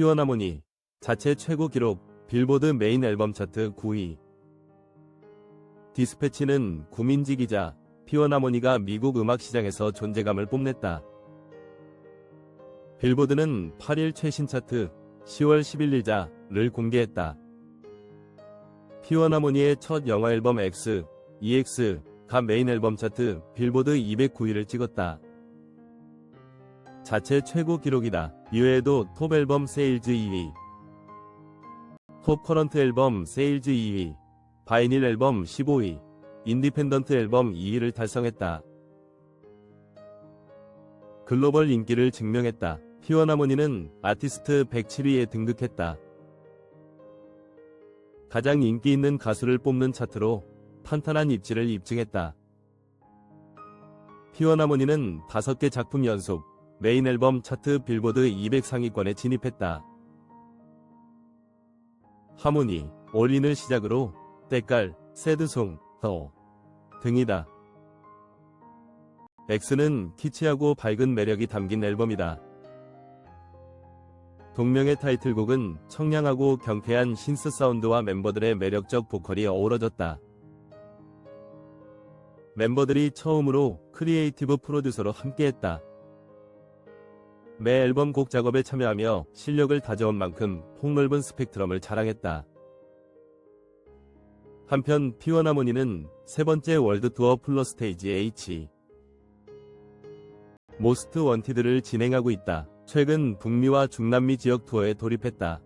피어나모니 자체 최고 기록 빌보드 메인 앨범 차트 9위 디스패치는 구민지 기자 피어나모니가 미국 음악 시장에서 존재감을 뽐냈다. 빌보드는 8일 최신 차트 10월 10일 일자를 공개했다. 피어나모니의 첫 영화 앨범 X, EX가 메인 앨범 차트 빌보드 209위를 찍었다. 자체 최고 기록이다. 이외에도 톱 앨범 세일즈 2위, 톱 커런트 앨범 세일즈 2위, 바이닐 앨범 15위, 인디펜던트 앨범 2위를 달성했다. 글로벌 인기를 증명했다. 피어나모니는 아티스트 107위에 등극했다. 가장 인기 있는 가수를 뽑는 차트로 탄탄한 입지를 입증했다. 피어나모니는 5개 작품 연속 메인 앨범 차트 빌보드 200 상위권에 진입했다. 하모니, 올인을 시작으로 때깔, 새드송, 더 등이다. X는 키치하고 밝은 매력이 담긴 앨범이다. 동명의 타이틀곡은 청량하고 경쾌한 신스 사운드와 멤버들의 매력적 보컬이 어우러졌다. 멤버들이 처음으로 크리에이티브 프로듀서로 함께했다. 매 앨범 곡 작업에 참여하며 실력을 다져온 만큼 폭넓은 스펙트럼을 자랑했다. 한편 피어나모니는 세 번째 월드 투어 플러 스테이지 H 모스트 원티드를 진행하고 있다. 최근 북미와 중남미 지역 투어에 돌입했다.